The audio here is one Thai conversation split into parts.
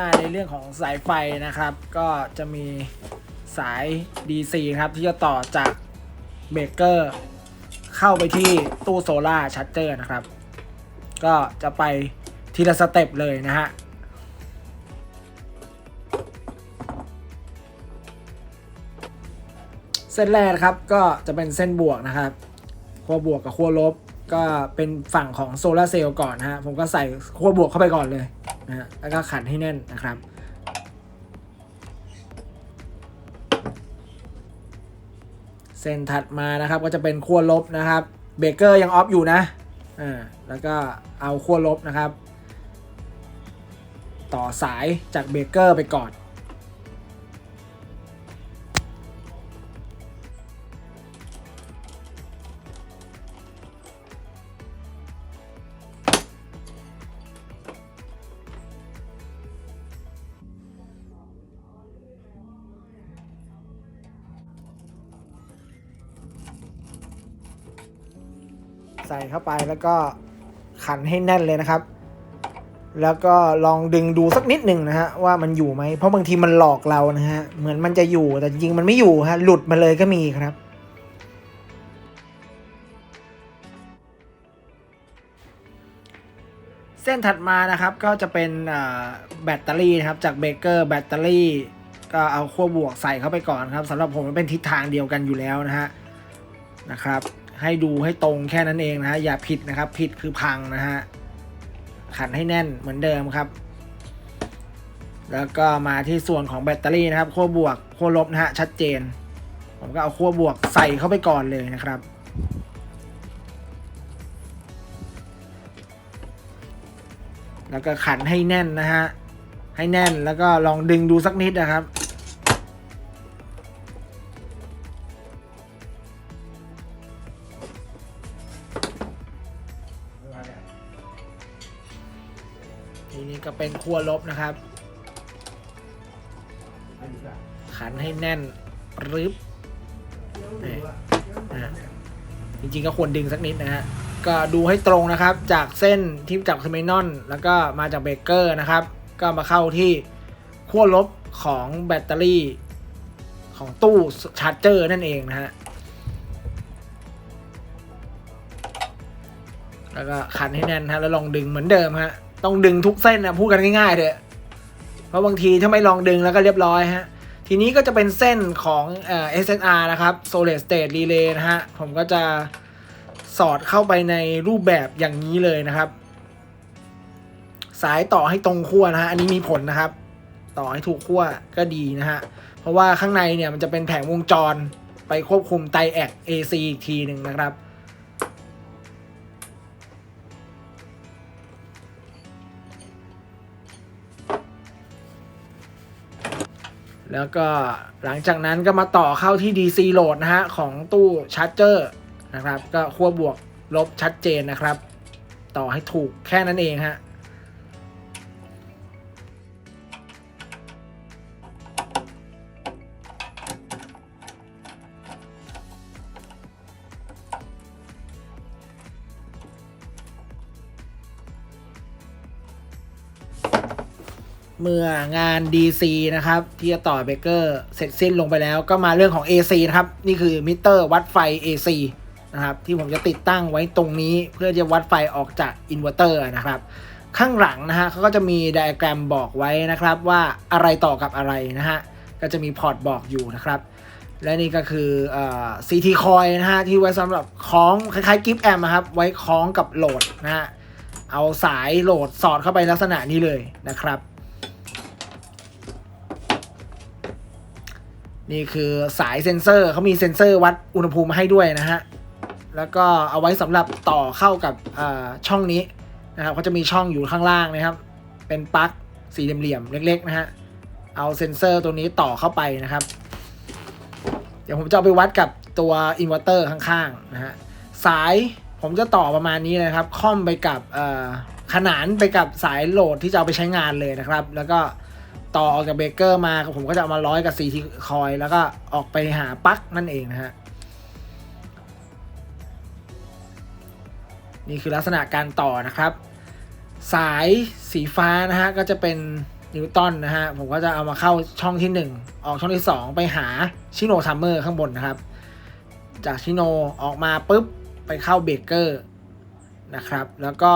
มาในเรื่องของสายไฟนะครับ ก็จะมีสาย DC ครับที่จะต่อจากเบรกเกอร์เข้าไปที่ตู้โซล่าร์ชัตเจอร์นะครับ ก็จะไปทีละสเต็ปเลยนะฮะเส้นแรกนะครับก็จะเป็นเส้นบวกนะครับขั้วบวกกับขั้วลบก็เป็นฝั่งของโซลาเซลล์ก่อนนะฮะผมก็ใส่ขั้วบวกเข้าไปก่อนเลย นะฮะแล้วก็ขันให้แน่นนะครับ เส้นถัดมานะครับก็จะเป็นขั้วลบนะครับเบรกเกอร์ยังออฟอยู่นะอ่าแล้วก็เอาขั้วลบนะครับ ต่อสายจากเบรกเกอร์ไปก่อน ใส่เข้าไปแล้วก็ขันให้แน่นเลยนะครับ แล้วก็ลองดึงดูสักนิดหนึ่งนะฮะว่ามันอยู่ไหม เพราะบางทีมันหลอกเรานะฮะ เหมือนมันจะอยู่แต่จริงมันไม่อยู่ฮะ หลุดมาเลยก็มีครับ เส้นถัดมานะครับก็จะเป็นแบตเตอรี่นะครับ จากเบเกอร์แบตเตอรี่ก็เอาขั้วบวกใส่เข้าไปก่อนครับสำหรับผมมันเป็นทิศทางเดียวกันอยู่แล้วนะฮะนะครับ ให้ดูให้ตรงแค่นั้นเองนะฮะอย่าผิดนะครับ ผิดคือพังนะฮะขันให้แน่นเหมือนเดิมครับ แล้วก็มาที่ส่วนของแบตเตอรี่นะครับขั้วบวกขั้วลบนะฮะชัดเจน ผมก็เอาขั้วบวกใส่เข้าไปก่อนเลยนะครับแล้วก็ขันให้แน่นนะฮะ ให้แน่นแล้วก็ลองดึงดูสักนิดนะครับ เป็นขั้วลบนะครับ ขันให้แน่นรึบจริงๆก็ควรดึงสักนิดนะฮะก็ดูให้ตรงนะครับ จากเส้นที่จากเทอร์มินอลแล้วก็มาจากเบรกเกอร์นะครับ ก็มาเข้าที่ขั้วลบของแบตเตอรี่ของตู้ชาร์จเจอร์นั่นเองนะฮะ แล้วก็ขันให้แน่นฮะ แล้วลองดึงเหมือนเดิมฮะ ต้องดึงทุกเส้นนะพูดกันง่ายๆเถอะเพราะบางทีถ้าไม่ลองดึงแล้วก็เรียบร้อยฮะ ทีนี้ก็จะเป็นเส้นของเอ่อ SSR นะครับ Solid State Relay นะฮะ ผมก็จะสอดเข้าไปในรูปแบบอย่างนี้เลยนะครับ สายต่อให้ตรงขั้วนะฮะ อันนี้มีผลนะครับ ต่อให้ถูกขั้วก็ดีนะฮะ เพราะว่าข้างในเนี่ยมันจะเป็นแผงวงจรไปควบคุมไตแอก AC อีกทีหนึ่งนะครับ แล้วก็หลังจากนั้นก็มาต่อเข้าที่ DC โหลดนะฮะ ของตู้ชาร์จเจอร์นะครับ ก็ขั้วบวกลบชัดเจนนะครับ ต่อให้ถูกแค่นั้นเองฮะ เมื่องาน DC นะครับ ที่จะต่อเบเกอร์เสร็จสิ้นลงไปแล้ว ก็มาเรื่องของ AC นะครับ นี่คือมิเตอร์วัดไฟ AC นะครับ ที่ผมจะติดตั้งไว้ตรงนี้เพื่อจะวัดไฟออกจากอินเวอร์เตอร์นะครับ ข้างหลังนะฮะเขาก็จะมีไดอะแกรมบอกไว้นะครับว่าอะไรต่อกับอะไรนะฮะ ก็จะมีพอร์ตบอกอยู่นะครับ และนี่ก็คือ CT coil นะฮะที่ไว้สำหรับคล้องคล้ายๆกิฟแอมะครับ ไว้คล้องกับโหลดนะฮะเอาสายโหลดสอดเข้าไปลักษณะนี้เลยนะครับ นี่คือสายเซ็นเซอร์เขามีเซ็นเซอร์วัดอุณหภูมิมาให้ด้วยนะฮะ แล้วก็เอาไว้สำหรับต่อเข้ากับช่องนี้นะครับเขาจะมีช่องอยู่ข้างล่างนะครับ เป็นปลั๊กสี่เหลี่ยมๆเล็ก ๆ นะฮะ เอาเซ็นเซอร์ตัวนี้ต่อเข้าไปนะครับ เดี๋ยวผมจะเอาไปวัดกับตัวอินเวอร์เตอร์ข้างๆนะฮะ สายผมจะต่อประมาณนี้นะครับ ค่อมไปกับขนานไปกับสายโหลดที่จะเอาไปใช้งานเลยนะครับ แล้วก็ ต่อออกจากเบเกอร์มาผมก็จะเอามาร้อยกับซีทีคอยแล้วก็ออกไปหาปลั๊กนั่นเองนะฮะนี่คือลักษณะการต่อนะครับ สายสีฟ้านะฮะก็จะเป็นนิวตันนะฮะผมก็จะเอามาเข้าช่องที่ 1 ออกช่องที่ 2 ไปหาชิโนทัมเมอร์ข้างบนนะครับ จากชิโนออกมาปุ๊บไปเข้าเบเกอร์นะครับ แล้วก็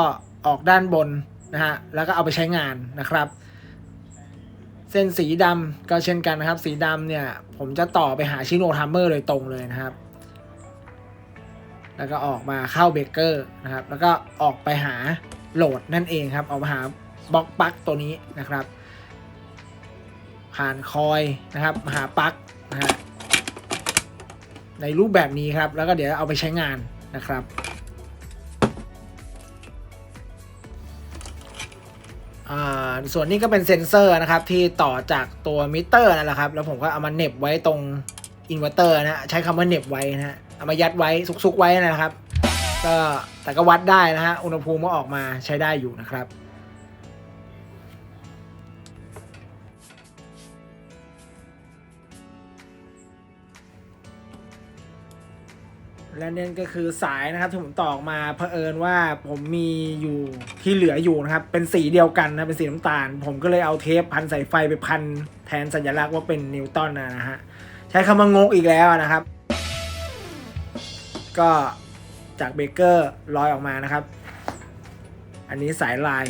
ออกด้านบนนะฮะแล้วก็เอาไปใช้งานนะครับ เส้นสีดำก็เช่นกันนะครับ สีดำเนี่ยผมจะต่อไปหาชิโนทัมเมอร์โดยตรงเลยนะครับ แล้วก็ออกมาเข้าเบเกอร์นะครับ แล้วก็ออกไปหาโหลดนั่นเองครับ ออกมาหาบล็อกปักตัวนี้นะครับ ผ่านคอยนะครับมาหาปักนะฮะในรูปแบบนี้ครับ แล้วก็เดี๋ยวเอาไปใช้งานนะครับ ส่วนนี้ก็เป็นเซ็นเซอร์นะครับ ที่ต่อจากตัวมิเตอร์นั่นแหละครับ แล้วผมก็เอามาเน็บไว้ตรงอินเวอร์เตอร์นะฮะใช้คำว่าเน็บไว้นะฮะเอามายัดไว้ซุกๆไว้นะครับ ก็แต่ก็วัดได้นะฮะอุณหภูมิก็ออกมาใช้ได้อยู่นะครับ และนี่ก็คือสายนะครับที่ผมต่อออกมาเผอิญว่าผมมีอยู่ที่เหลืออยู่นะครับ เป็นสีเดียวกันนะเป็นสีน้ำตาล ผมก็เลยเอาเทปพันสายไฟไปพันแทนสัญลักษณ์ว่าเป็นนิวตันนะนะฮะใช้คำว่างกอีกแล้วนะครับ ก็จากเบเกอร์ลอยออกมานะครับ อันนี้สายลาย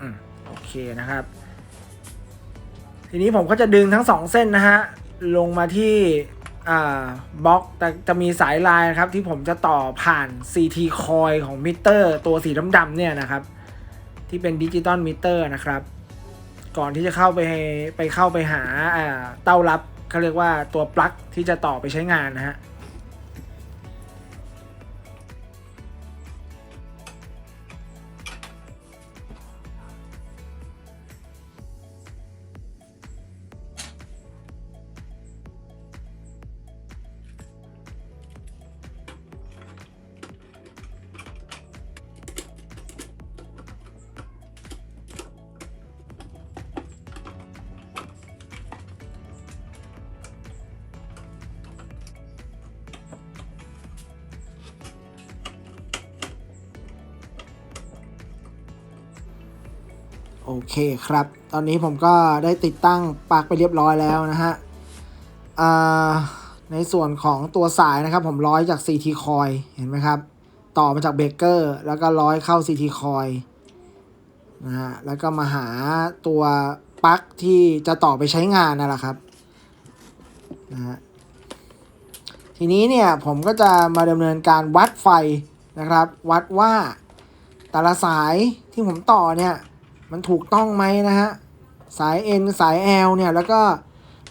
อืมโอเคนะครับ ทีนี้ผมก็จะดึงทั้งสองเส้นนะฮะ ลงมาที่บล็อกแต่จะมีสายลายนะครับ ที่ผมจะต่อผ่าน CT คอยของมิเตอร์ ตัวสีดำๆเนี่ยนะครับ ที่เป็นดิจิตอลมิเตอร์นะครับ ก่อนที่จะเข้าไปไปเข้าไปหาเต้ารับเขาเรียกว่าตัวปลั๊กที่จะต่อไปใช้งานนะฮะ โอเคครับ ตอนนี้ผมก็ได้ติดตั้งปลั๊กไปเรียบร้อยแล้วนะฮะในส่วนของตัวสายนะครับ ผมร้อยจาก CT coil เห็นไหมครับ ต่อมาจากเบเกอร์แล้วก็ร้อยเข้า CT coil นะฮะแล้วก็มาหาตัวปลั๊กที่จะต่อไปใช้งานนั่นแหละครับนะฮะทีนี้เนี่ยผมก็จะมาดำเนินการวัดไฟนะครับ วัดว่าแต่ละสายที่ผมต่อเนี่ย มันถูกต้องไหมนะฮะ สาย N สาย L เนี่ย แล้วก็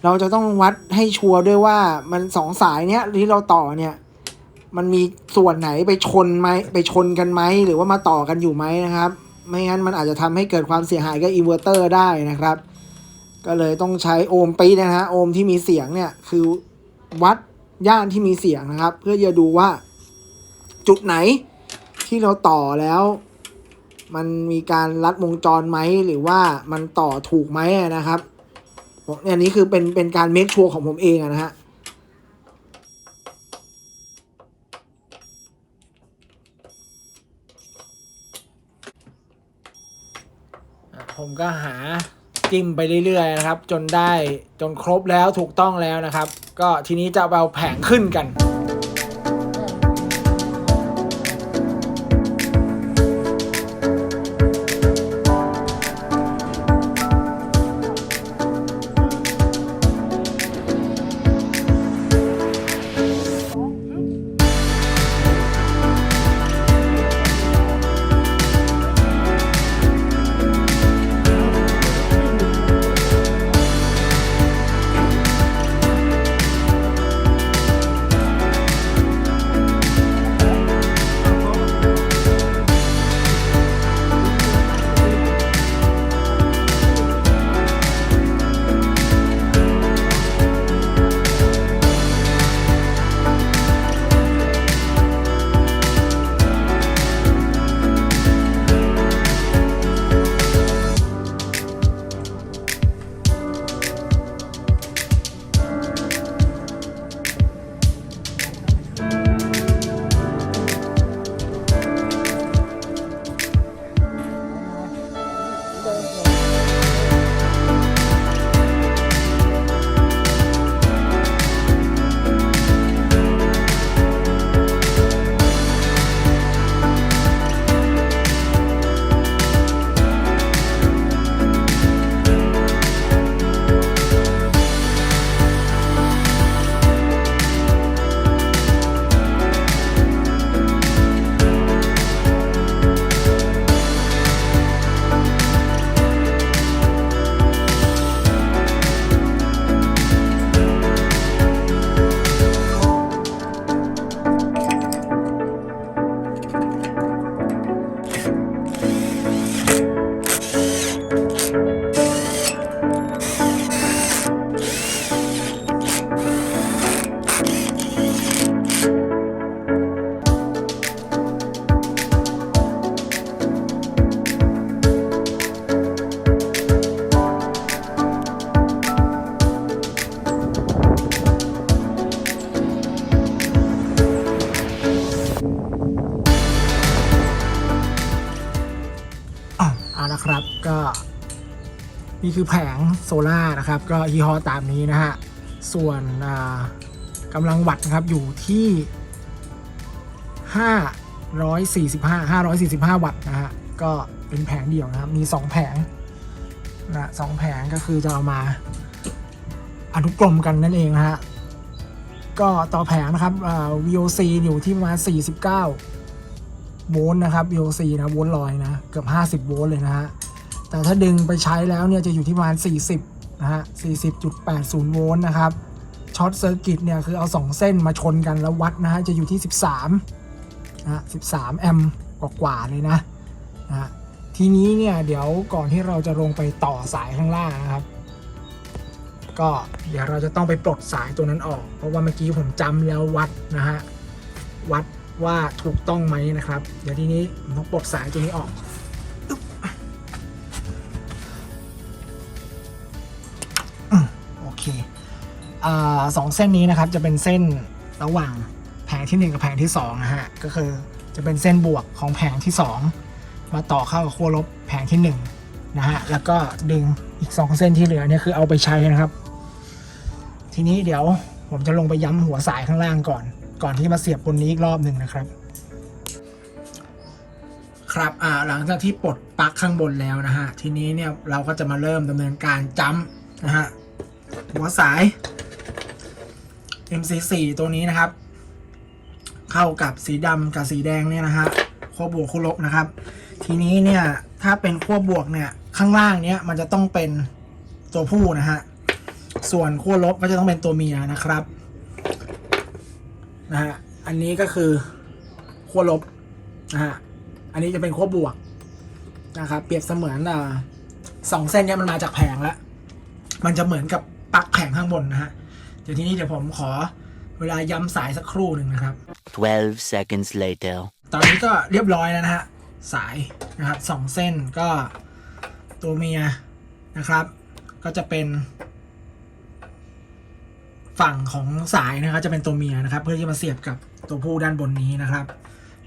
เราจะต้องวัดให้ชัวร์ด้วยว่ามันสองสายเนี้ยที่เราต่อเนี่ย มันมีส่วนไหนไปชนไหมไปชนกันไหม หรือว่ามาต่อกันอยู่ไหมนะครับ ไม่งั้นมันอาจจะทำให้เกิดความเสียหายกับอินเวอร์เตอร์ได้นะครับ ก็เลยต้องใช้โอห์มปีนะฮะโอห์มที่มีเสียงเนี่ยคือวัดย่านที่มีเสียงนะครับ เพื่อจะดูว่าจุดไหนที่เราต่อแล้ว มันมีการลัดวงจรไหมหรือว่ามันต่อถูกไหมนะครับเนี่ยอันนี้คือเป็นเป็นการเมคชัวร์ของผมเองนะฮะผมก็หาจิ้มไปเรื่อยๆนะครับ จนได้จนครบแล้วถูกต้องแล้วนะครับ ก็ทีนี้จะเอาแผงขึ้นกัน คือแผงโซล่านะครับ ก็ยี่ห้อตามนี้นะฮะ ส่วนกำลังวัตต์นะครับอยู่ที่ 545 545 วัตต์นะฮะ ก็เป็นแผงเดียวนะครับ มี 2 แผงนะสองแผงก็คือจะเอามาอนุกรมกันนั่นเองนะฮะ ก็ต่อแผงนะครับ VOC อยู่ที่ประมาณ 49 โวลต์นะครับ VOC นะ โวลต์ลอยนะ เกือบ 50 โวลต์เลยนะฮะ แต่ถ้าดึงไปใช้แล้วเนี่ยจะอยู่ที่ประมาณ 40 นะฮะ 40.80 โวลต์นะครับ ช็อตเซอร์กิตเนี่ยคือเอา 2 เส้นมาชนกันแล้ววัดนะฮะ จะอยู่ที่ 13 นะฮะ13 แอมป์กว่าๆเลยนะนะฮะทีนี้เนี่ยเดี๋ยวก่อนที่เราจะลงไปต่อสายข้างล่างนะครับ ก็เดี๋ยวเราจะต้องไปปลดสายตัวนั้นออก เพราะว่าเมื่อกี้ผมจำแล้ววัดนะฮะ วัดว่าถูกต้องไหมนะครับ เดี๋ยวทีนี้ผมต้องปลดสายตัวนี้ออก อเคอสองเส้นนี้นะครับจะเป็นเส้นระหว่างแผงที่หนึ่งกับแผงที่สองนะฮะก็คือจะเป็นเส้นบวกของแผงที่สองมาต่อเข้ากับขั้วลบแผงที่หนึ่งนะฮะแล้วก็ดึงอีกสองเส้นที่เหลือเนี่ยคือเอาไปใช้นะครับ ทีนี้เดี๋ยวผมจะลงไปย้ำหัวสายข้างล่างก่อน ก่อนที่มาเสียบบนนี้อีกรอบหนึ่งนะครับ ครับอ่าหลังจากที่ปลดปลั๊กข้างบนแล้วนะฮะทีนี้เนี่ยเราก็จะมาเริ่มดำเนินการจัมนะฮะ หัวสาย MC4 ตัวนี้นะครับ เข้ากับสีดำกับสีแดงเนี่ยนะฮะขั้วบวกขั้วลบนะครับ ทีนี้เนี่ยถ้าเป็นขั้วบวกเนี่ยข้างล่างเนี่ยมันจะต้องเป็นตัวผู้นะฮะส่วนขั้วลบก็จะต้องเป็นตัวเมียนะครับนะฮะอันนี้ก็คือขั้วลบนะฮะอันนี้จะเป็นขั้วบวกนะครับเปรียบเสมือนอ่าสองเส้นเนี้ยมันมาจากแผงแล้วมันจะเหมือนกับ ปลั๊กแผงข้างบนนะฮะ เดี๋ยวทีนี้เดี๋ยวผมขอเวลาย้ำสายสักครู่หนึ่งนะครับ 12 seconds later. ตอนนี้ก็เรียบร้อยแล้วนะฮะ สายนะครับสองเส้นก็ตัวเมียนะครับ ก็จะเป็น ฝั่งของสายนะครับ จะเป็นตัวเมียนะครับ เพื่อที่มาเสียบกับตัวผู้ด้านบนนี้นะครับ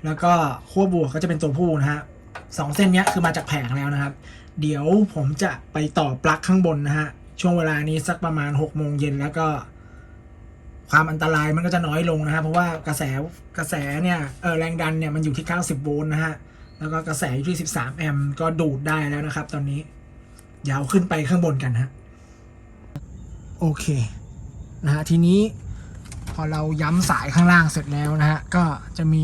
แล้วก็ขั้วบวกก็จะเป็นตัวผู้นะฮะสองเส้นเนี้ยคือมาจากแผงแล้วนะครับ เดี๋ยวผมจะไปต่อปลั๊กข้างบนนะฮะ ช่วงเวลานี้สักประมาณ6โมงเย็นแล้วก็ ความอันตรายมันก็จะน้อยลงนะฮะเพราะว่ากระแสกระแสเนี่ยเออแรงดันเนี่ยมันอยู่ที่ 90 โวลต์นะฮะแล้วก็กระแสอยู่ที่ 13 แอมป์ก็ดูดได้แล้วนะครับ ตอนนี้เดี๋ยวขึ้นไปข้างบนกันฮะโอเคนะฮะทีนี้พอเราย้ำสายข้างล่างเสร็จแล้วนะฮะก็จะมี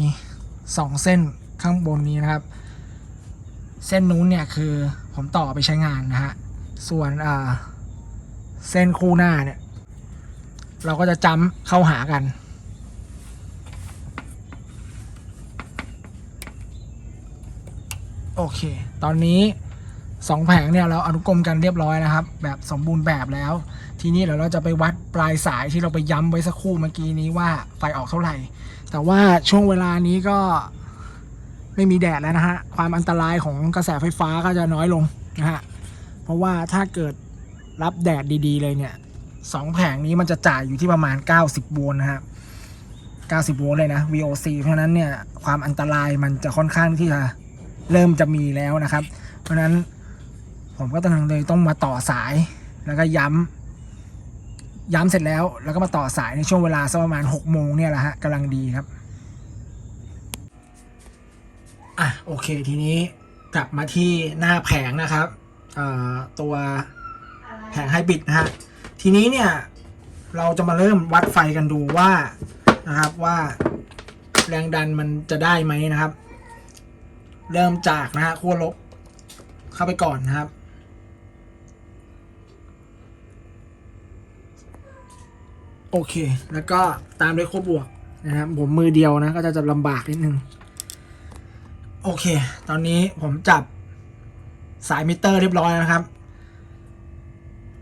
2 เส้นข้างบนนี้นะครับ เส้นนู้นเนี่ยคือผมต่อไปใช้งานนะฮะส่วนอ่า เส้นคู่หน้าเนี่ย เราก็จะจำเข้าหากัน โอเค ตอนนี้สองแผงเนี่ยเราอนุกรมกันเรียบร้อยนะครับ แบบสมบูรณ์แบบแล้ว ทีนี้เดี๋ยวเราจะไปวัดปลายสายที่เราไปย้ำไว้สักครู่เมื่อกี้นี้ว่าไฟออกเท่าไหร่ แต่ว่าช่วงเวลานี้ก็ไม่มีแดดแล้วนะฮะ ความอันตรายของกระแสไฟฟ้าก็จะน้อยลงนะฮะ เพราะว่าถ้าเกิด รับแดดดีๆ เลยเนี่ยสองแผงนี้มันจะจ่ายอยู่ที่ประมาณ 90 โวลต์นะครับ90 โวลต์เลยนะ VOC เพราะนั้นเนี่ยความอันตรายมันจะค่อนข้างที่จะเริ่มจะมีแล้วนะครับ เพราะนั้นผมก็ต้องเลยต้องมาต่อสายแล้วก็ย้ำย้ำเสร็จแล้ว แล้วก็มาต่อสายในช่วงเวลาสักประมาณ6โมงเนี่ยแหละฮะกำลังดีครับอะโอเคทีนี้กลับมาที่หน้าแผงนะครับตัว แผงไฮบริดนะฮะ ทีนี้เนี่ย เราจะมาเริ่มวัดไฟกันดูว่านะครับว่าแรงดันมันจะได้ไหมนะครับ เริ่มจากนะฮะขั้วลบเข้าไปก่อนนะครับโอเค แล้วก็ตามด้วยขั้วบวกนะครับผมมือเดียวนะ ก็จะจะลำบากนิดนึง โอเค ตอนนี้ผมจับสายมิเตอร์เรียบร้อยนะครับ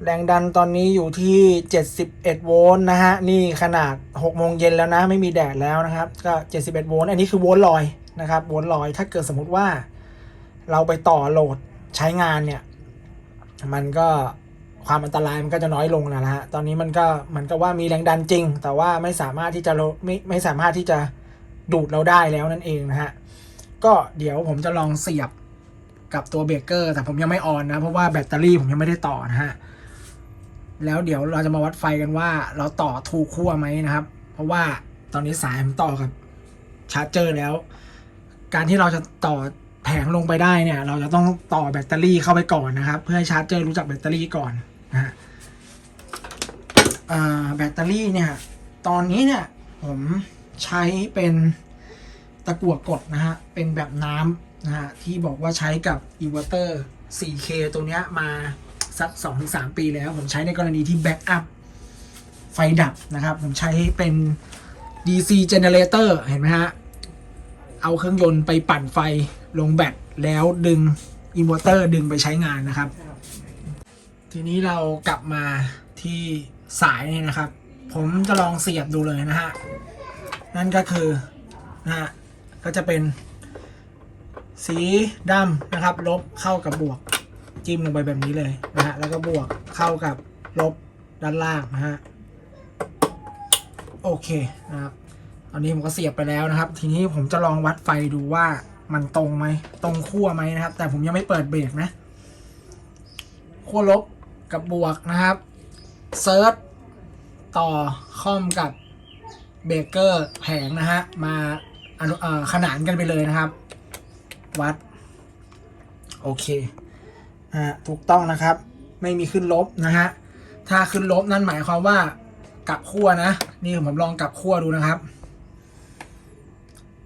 แรงดันตอนนี้อยู่ที่ 71 โวลต์นะฮะ นี่ขนาด 6 โมงเย็นแล้วนะ ไม่มีแดดแล้วนะครับ ก็ 71 โวลต์ อันนี้คือโวลต์ลอยนะครับ โวลต์ลอย ถ้าเกิดสมมติว่าเราไปต่อโหลดใช้งานเนี่ย มันก็ความอันตรายมันก็จะน้อยลงนะฮะ ตอนนี้มันก็มันก็ว่ามีแรงดันจริง แต่ว่าไม่สามารถที่จะไม่ไม่สามารถที่จะดูดเราได้แล้วนั่นเองนะฮะ ก็เดี๋ยวผมจะลองเสียบกับตัวเบรกเกอร์ แต่ผมยังไม่ออนนะ เพราะว่าแบตเตอรี่ผมยังไม่ได้ต่อนะฮะ แล้วเดี๋ยวเราจะมาวัดไฟกันว่า เราต่อถูกขั้วไหมนะครับ เพราะว่าตอนนี้สายผมต่อกับชาร์จเจอร์แล้ว การที่เราจะต่อแผงลงไปได้เนี่ย เราจะต้องต่อแบตเตอรี่เข้าไปก่อนนะครับ เพื่อให้ชาร์จเจอร์รู้จักแบตเตอรี่ก่อนนะฮะแบตเตอรี่เนี่ย ตอนนี้เนี่ยผมใช้เป็นตะกั่วกดนะฮะ เป็นแบบน้ำนะฮะที่บอกว่าใช้กับอิเวอร์เตอร์ 4K ตัวเนี้ยมา สัก2-3ปีแล้ว ผมใช้ในกรณีที่แบ็กอัพไฟดับนะครับ ผมใช้เป็น DC generator เห็นไหมฮะ เอาเครื่องยนต์ไปปั่นไฟลงแบตแล้วดึงอินเวอร์เตอร์ดึงไปใช้งานนะครับ ทีนี้เรากลับมาที่สายนี่นะครับ ผมจะลองเสียบดูเลยนะฮะ นั่นก็คือนะฮะก็จะเป็นสีดำนะครับ ลบเข้ากับบวก จิ้มลงไปแบบนี้เลยนะฮะแล้วก็บวกเข้ากับลบด้านล่างนะฮะโอเคนะครับตอนนี้ผมก็เสียบไปแล้วนะครับ ทีนี้ผมจะลองวัดไฟดูว่ามันตรงไหมตรงขั้วไหมนะครับ แต่ผมยังไม่เปิดเบรกนะขั้วลบกับบวกนะครับเซิร์ชต่อคอมกับเบรกเกอร์แผงนะฮะมาขนานกันไปเลยนะครับ วัด โอเค อ่าถูกต้องนะครับ ไม่มีขึ้นลบนะฮะถ้าขึ้นลบนั่นหมายความว่ากลับขั้วนะ นี่ผมลองกลับขั้วดูนะครับ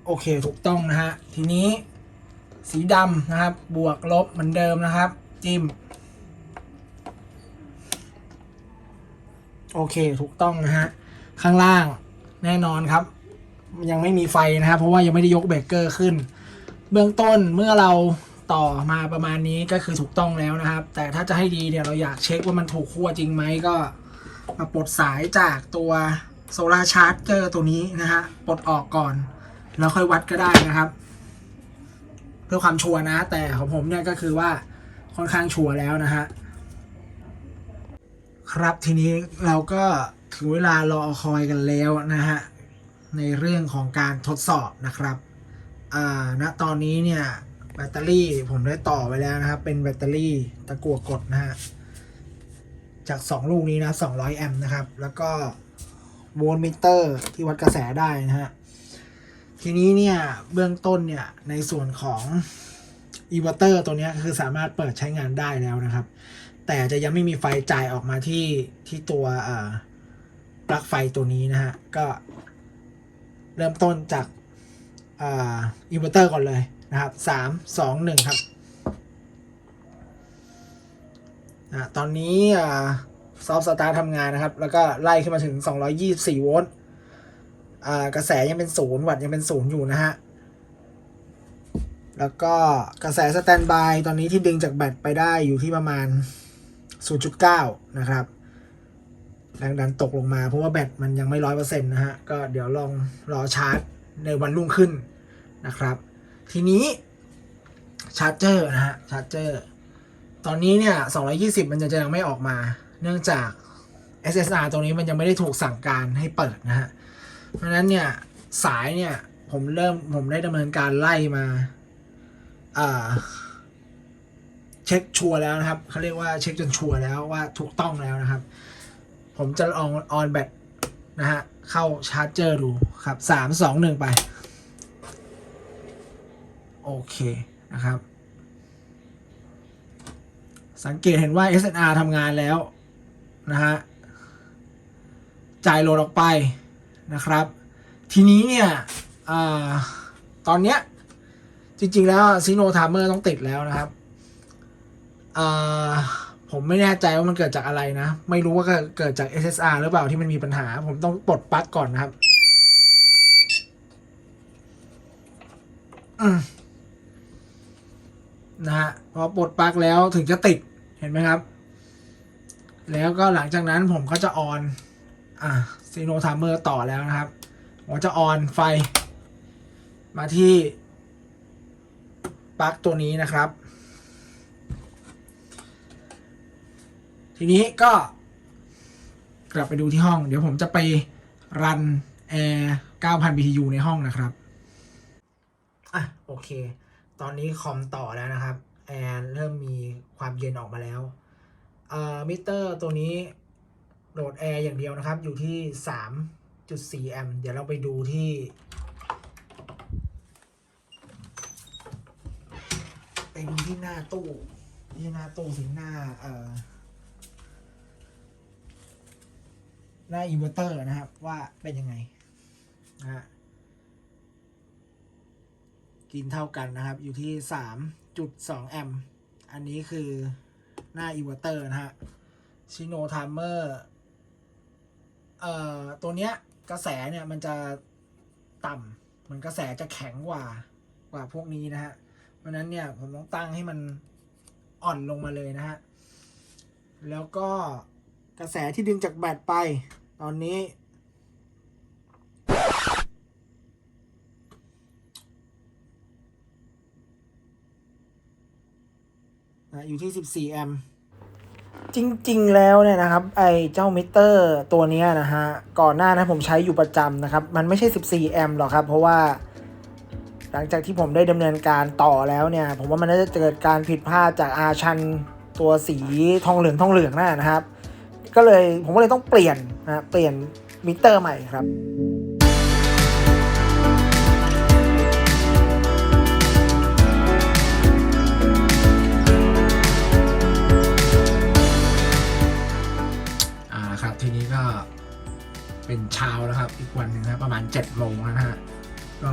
โอเคถูกต้องนะฮะทีนี้สีดำนะครับ บวกลบเหมือนเดิมนะครับ จิ้ม โอเคถูกต้องนะฮะข้างล่างแน่นอนครับ ยังไม่มีไฟนะครับ เพราะว่ายังไม่ได้ยกเบรกเกอร์ขึ้น เบื้องต้นเมื่อเรา ต่อมาประมาณนี้ก็คือถูกต้องแล้วนะครับ แต่ถ้าจะให้ดีเนี่ยเราอยากเช็คว่ามันถูกขั้วจริงไหมก็มาปลดสายจากตัวโซลาร์ชาร์จเจอร์ตัวนี้นะฮะปลดออกก่อน แล้วค่อยวัดก็ได้นะครับ เพื่อความชัวร์นะ แต่ของผมเนี่ยก็คือว่าค่อนข้างชัวร์แล้วนะฮะครับทีนี้เราก็ถึงเวลารอคอยกันแล้วนะฮะในเรื่องของการทดสอบนะครับอ่าณตอนนี้เนี่ย แบตเตอรี่ผมได้ต่อไปแล้วนะครับ เป็นแบตเตอรี่ตะกั่วกดนะฮะ จาก 2 ลูกนี้นะ 200 แอมป์นะครับ แล้วก็โวลต์มิเตอร์ที่วัดกระแสได้นะฮะ ทีนี้เนี่ย เบื้องต้นเนี่ย ในส่วนของอินเวอร์เตอร์ตัวนี้คือสามารถเปิดใช้งานได้แล้วนะครับ แต่จะยังไม่มีไฟจ่ายออกมาที่ที่ตัวปลั๊กไฟตัวนี้นะฮะ ก็เริ่มต้นจากอินเวอร์เตอร์ก่อนเลย นะครับสามสองหนึ่งครับอ่าตอนนี้อ่าซอฟต์สตาร์ทำงานนะครับ แล้วก็ไล่ขึ้นมาถึง 224 โวลต์อ่ากระแสยังเป็นศูนย์วัตต์ยังเป็นศูนย์อยู่นะฮะ แล้วก็กระแสสแตนบายตอนนี้ที่ดึงจากแบตไปได้อยู่ที่ประมาณ 0.9 นะครับแรงดันตกลงมาเพราะว่าแบตมันยังไม่ร้อยเปอร์เซ็นต์นะฮะ ก็เดี๋ยวลองรอชาร์จในวันรุ่งขึ้นนะครับ ทีนี้ชาร์จเจอร์นะฮะชาร์จเจอร์ตอนนี้เนี่ย 220 มันจะยังไม่ออกมา เนื่องจาก SSR ตรงนี้มันยังไม่ได้ถูกสั่งการให้เปิดนะฮะ เพราะนั้นเนี่ย สายเนี่ย ผมเริ่มผมได้ดำเนินการไล่มาอ่าเช็คชัวร์แล้วนะครับเขาเรียกว่าเช็คจนชัวร์แล้วว่าถูกต้องแล้วนะครับ ผมจะลองออนแบตนะฮะ เข้าชาร์จเจอร์ดูครับสามสองหนึ่งไป โอเคนะครับ สังเกตเห็นว่า SNR ทำงานแล้วนะฮะจ่ายโหลดออกไปนะครับ ทีนี้เนี่ยอตอนเนี้ยจริง ๆ แล้วซีโนทามเมอร์ต้องติดแล้วนะครับผมไม่แน่ใจว่ามันเกิดจากอะไรนะ ไม่รู้ว่าเกิดจาก SSR หรือเปล่าที่มันมีปัญหา ผมต้องปลดปลั๊กก่อนนะครับ อืม นะฮะพอปลดปลั๊กแล้วถึงจะติดเห็นไหมครับ แล้วก็หลังจากนั้นผมก็จะออนอ่าซีโนทามเมอร์ต่อแล้วนะครับผมจะออนไฟ มาที่ปลั๊กตัวนี้นะครับ ทีนี้ก็กลับไปดูที่ห้อง เดี๋ยวผมจะไปรันแอร์ 9,000 BTU ในห้องนะครับ อะ โอเค ตอนนี้คอมต่อแล้วนะครับแอร์เริ่มมีความเย็นออกมาแล้วเอ่อมิเตอร์ตัวนี้โหลดแอร์อย่างเดียวนะครับ อยู่ที่ 3.4 แอมป์เดี๋ยวเราไปดูที่ไปดูที่หน้าตู้ที่หน้าตู้ถึงหน้าเอ่อหน้าอินเวอร์เตอร์นะครับว่าเป็นยังไงนะฮะ กินเท่ากันนะครับ อยู่ที่สามจุดสองแอมป์อันนี้คือหน้าอิเวอร์เตอร์นะฮะชิโนทามเมอร์เอ่อตัวเนี้ยกระแสเนี่ยมันจะต่ำมันกระแสจะแข็งกว่ากว่าพวกนี้นะฮะ เพราะฉะนั้นเนี่ยผมต้องตั้งให้มันอ่อนลงมาเลยนะฮะ แล้วก็กระแสที่ดึงจากแบตไป ตอนนี้ นะอยู่ที่ 14 แอมป์จริง ๆ แล้วเนี่ยนะครับ ไอ้เจ้ามิเตอร์ตัวนี้นะฮะ ก่อนหน้านะผมใช้อยู่ประจำนะครับ มันไม่ใช่ 14 แอมป์หรอกครับ เพราะว่า หลังจากที่ผมได้ดำเนินการต่อแล้วเนี่ย ผมว่ามันน่าจะเกิดการผิดพลาดจากอาชันตัวสีทองเหลืองทองเหลืองน่ะนะครับ ก็เลยผมก็เลยต้องเปลี่ยนนะเปลี่ยนมิเตอร์ใหม่ครับ เป็นเช้าแล้วครับ อีกวันหนึ่งนะประมาณ7จ็ดโมงนะฮะก็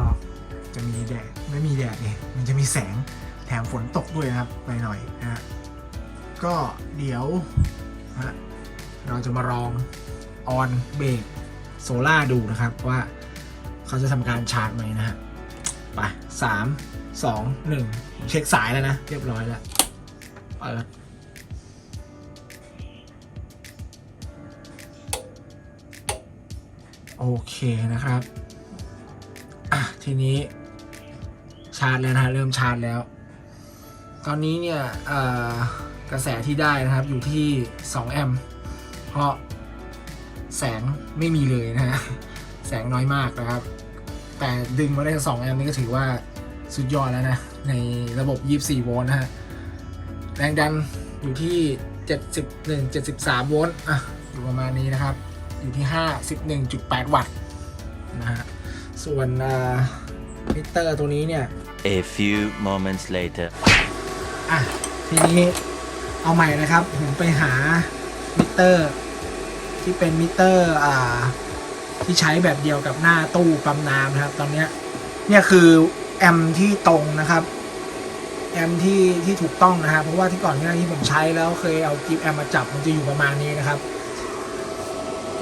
จะมีแดดไม่มีแดดเนี่ยมันจะมีแสงแถมฝนตกด้วยนะครับไปหน่อยๆนะฮะก็เดี๋ยวฮะเราจะมาลองออนเบรกโซล่าดูนะครับว่าเขาจะทำการชาร์จไหมนะฮะไปสามสองหนึ่งเช็คสายแล้วนะ เรียบร้อยแล้วเปิด โอเคนะครับ อะ ทีนี้ชาร์จแล้วนะฮะเริ่มชาร์จแล้ว ตอนนี้เนี่ยกระแสที่ได้นะครับอยู่ที่ 2 แอมป์เพราะแสงไม่มีเลยนะฮะ แสงน้อยมากนะครับ แต่ดึงมาได้ 2 แอมป์นี่ก็ถือว่าสุดยอดแล้วนะ ในระบบ 24 โวลต์นะฮะ แรงดันอยู่ที่ 71 73 โวลต์อะ อยู่ประมาณนี้นะครับ อยู่ที่51.8 วัตต์นะฮะ ส่วนอ่ามิเตอร์ตัวนี้เนี่ย A few moments later. อะ ทีนี้เอาใหม่นะครับ ผมไปหามิเตอร์ ที่เป็นมิเตอร์อ่าที่ใช้แบบเดียวกับหน้าตู้ปั๊มน้ำนะครับ ตอนเนี้ยเนี่ยคือแอมป์ที่ตรงนะครับแอมป์ที่ที่ถูกต้องนะครับเพราะว่าที่ก่อนหน้านี้ผมใช้แล้วเคยเอากิฟแอมป์มาจับมันจะอยู่ประมาณนี้นะครับ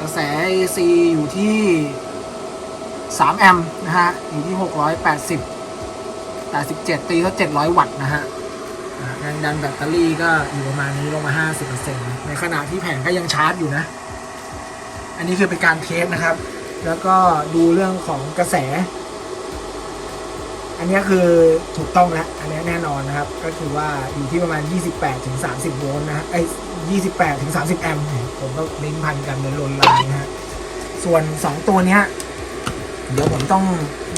กระแส AC อยู่ที่ 3 แอมป์นะฮะ อยู่ที่ 680 87 ตีก็ 700 วัตต์นะฮะอ่าแรงดันแบตเตอรี่ก็อยู่ประมาณนี้ลงมา 50%ในขณะที่แผงก็ยังชาร์จอยู่นะ อันนี้คือเป็นการเทสนะครับ แล้วก็ดูเรื่องของกระแส อันนี้คือถูกต้องแล้วอันนี้แน่นอนนะครับ ก็คือว่าอยู่ที่ประมาณ 28ถึง30 โวลต์นะฮะไอ้28ถึง30 แอมป์ผมก็ลิงก์พันกันเป็นลนลายนะฮะส่วน 2 ตัวเนี้ยเดี๋ยวผมต้อง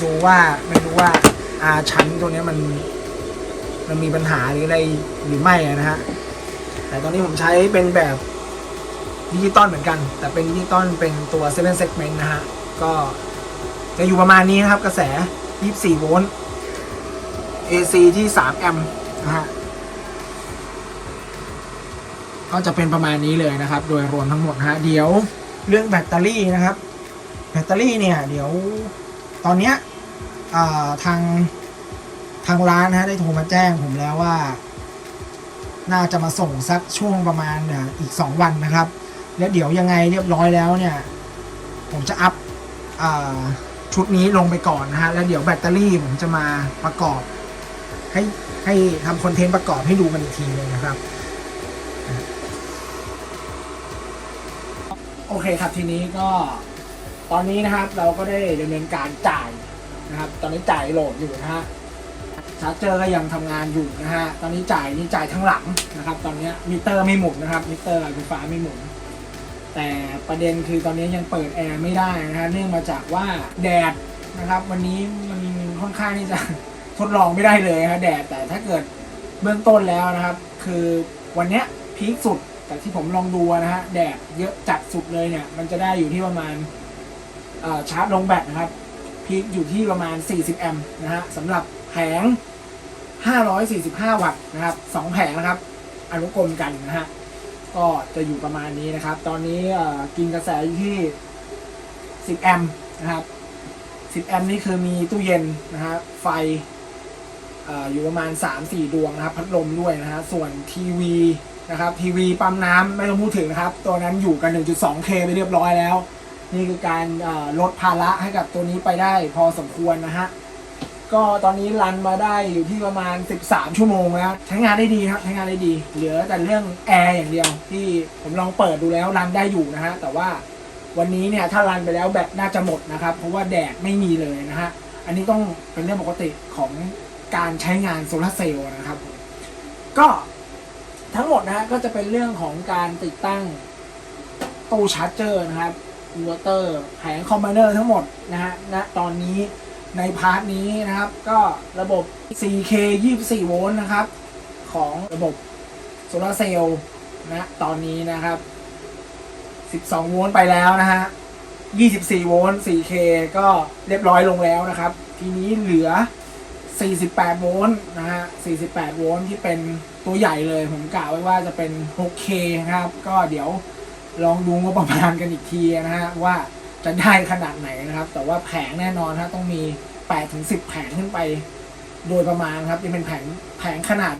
ดูว่าไม่รู้ว่าอาชั้นตัวเนี้ยมันมันมีปัญหาหรืออะไรหรือไม่นะฮะแต่ตอนนี้ผมใช้เป็นแบบดิจิตอลเหมือนกัน แต่เป็นดิจิตอลเป็นตัว7 segment นะฮะก็จะอยู่ประมาณนี้นะครับกระแส 24 โวลต์ AC ที่ 3 แอมป์นะฮะก็จะเป็นประมาณนี้เลยนะครับ โดยรวมทั้งหมดฮะเดี๋ยวเรื่องแบตเตอรี่นะครับ แบตเตอรี่เนี่ยเดี๋ยวตอนเนี้ยทางทางร้านนะฮะได้โทรมาแจ้งผมแล้วว่า น่าจะมาส่งสักช่วงประมาณอีก 2 วันนะครับ แล้วเดี๋ยวยังไงเรียบร้อยแล้วเนี่ย ผมจะอัพอชุดนี้ลงไปก่อนนะฮะแล้วเดี๋ยวแบตเตอรี่ผมจะมาประกอบ ให้ให้ทำคอนเทนต์ประกอบให้ดูกันอีกทีเลยนะครับโอเคครับทีนี้ก็ตอนนี้นะครับเราก็ได้ดำเนินการจ่ายนะครับ ตอนนี้จ่ายโหลดอยู่นะฮะชาร์จเจอร์ก็ยังทำงานอยู่นะฮะตอนนี้จ่ายนี่จ่ายทั้งหลังนะครับ ตอนนี้มิเตอร์ไม่หมุนนะครับมิเตอร์ไฟฟ้าไม่หมุน แต่ประเด็นคือตอนนี้ยังเปิดแอร์ไม่ได้นะฮะเนื่องมาจากว่าแดดนะครับ วันนี้มันค่อนข้างที่จะ ทดลองไม่ได้เลยฮะแดดแต่ถ้าเกิดเบื้องต้นแล้วนะครับ คือวันเนี้ยพีคสุดแต่ที่ผมลองดูนะฮะแดดเยอะจัดสุดเลยเนี่ย มันจะได้อยู่ที่ประมาณชาร์จลงแบตนะครับพีคอยู่ที่ประมาณ 40 แอมป์นะฮะสำหรับแผง 545 วัตต์นะครับสองแผงนะครับ อนุกรมกันนะฮะก็จะอยู่ประมาณนี้นะครับ ตอนนี้กินกระแสอยู่ที่ 10 แอมป์นะครับ 10 แอมป์นี่คือมีตู้เย็นนะฮะไฟ อยู่ประมาณ 3-4 ดวงนะครับ พัดลมด้วยนะฮะส่วนทีวีนะครับทีวีปั๊มน้ำไม่ต้องพูดถึงนะครับ ตัวนั้นอยู่กัน 1.2K ไปเรียบร้อยแล้ว นี่คือการลดภาระให้กับตัวนี้ไปได้พอสมควรนะฮะก็ตอนนี้รันมาได้อยู่ที่ประมาณ 13 ชั่วโมงแล้วใช้งานได้ดีครับใช้งานได้ดี เหลือแต่เรื่องแอร์อย่างเดียว ที่ผมลองเปิดดูแล้วรันได้อยู่นะฮะแต่ว่าวันนี้เนี่ยถ้ารันไปแล้วแบตน่าจะหมดนะครับ เพราะว่าแดดไม่มีเลยนะฮะอันนี้ต้องเป็นเรื่องปกติของ การใช้งานโซลาร์เซลล์นะครับ ก็ทั้งหมดนะฮะก็จะเป็นเรื่องของการติดตั้งตู้ชาร์จเจอร์นะครับอินเวอร์เตอร์แผงคอมบิเนอร์ทั้งหมดนะฮะณตอนนี้ในพาร์ทนี้นะครับ ก็ระบบ 4K 24 โวลต์นะครับ ของระบบโซลาร์เซลล์นะตอนนี้นะครับ 12 โวลต์ไปแล้วนะฮะ 24 โวลต์ 4K ก็เรียบร้อยลงแล้วนะครับ ทีนี้เหลือ 48 โวลต์นะฮะ 48 โวลต์ที่เป็นตัวใหญ่เลย ผมกะไว้ว่าจะเป็น 6K นะครับ ก็เดี๋ยวลองดูงบประมาณกันอีกทีนะฮะ ว่าจะได้ขนาดไหนนะครับ แต่ว่าแผงแน่นอนฮะต้องมี 8-10 แผงขึ้นไป โดยประมาณครับจะเป็นแผงแผงขนาด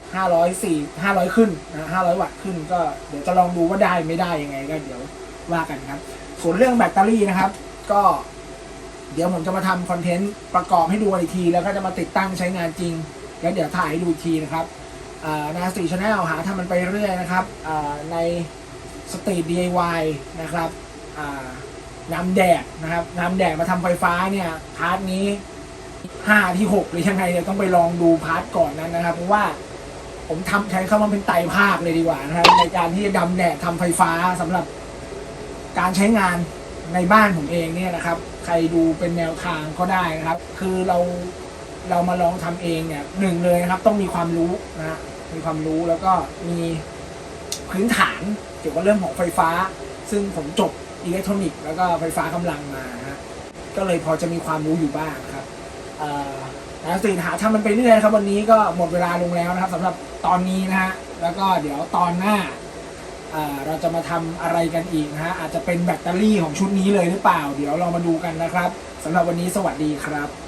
504 500 ขึ้นนะ500 วัตต์ขึ้นก็เดี๋ยวจะลองดูว่าได้ไม่ได้ยังไงก็เดี๋ยวว่ากันครับ ส่วนเรื่องแบตเตอรี่นะครับ ก็ เดี๋ยวผมจะมาทำคอนเทนต์ประกอบให้ดูอีกที แล้วก็จะมาติดตั้งใช้งานจริง แล้วเดี๋ยวถ่ายให้ดูอีกทีนะครับนาสีชาแนลหาทำมันไปเรื่อยนะครับในสตรีท DIY นะครับอ่านำแดดนะครับนำแดดมาทำไฟฟ้าเนี่ยพาร์ทนี้ห้าที่หกหรือยังไงเนี่ยต้องไปลองดูพาร์ทก่อนนั้นนะครับ เพราะว่าผมทำใช้คำว่าเป็นไตภาคเลยดีกว่านะครับในการที่จะดำแดดทำไฟฟ้าสำหรับการใช้งาน ในบ้านผมเองเนี่ยนะครับ ใครดูเป็นแนวทางก็ได้นะครับ คือเราเรามาลองทำเองเนี่ยหนึ่งเลยนะครับ ต้องมีความรู้นะฮะมีความรู้แล้วก็มีพื้นฐานเกี่ยวกับเรื่องของไฟฟ้า ซึ่งผมจบอิเล็กทรอนิกส์แล้วก็ไฟฟ้ากำลังมาฮะก็เลยพอจะมีความรู้อยู่บ้างครับเอ่อแล้วสินหาทำมันไปเรื่อยครับ วันนี้ก็หมดเวลาลงแล้วนะครับสำหรับตอนนี้นะฮะแล้วก็เดี๋ยวตอนหน้า เราจะมาทำอะไรกันอีกนะฮะอาจจะเป็นแบตเตอรี่ของชุดนี้เลยหรือเปล่า เดี๋ยวเรามาดูกันนะครับสำหรับวันนี้สวัสดีครับ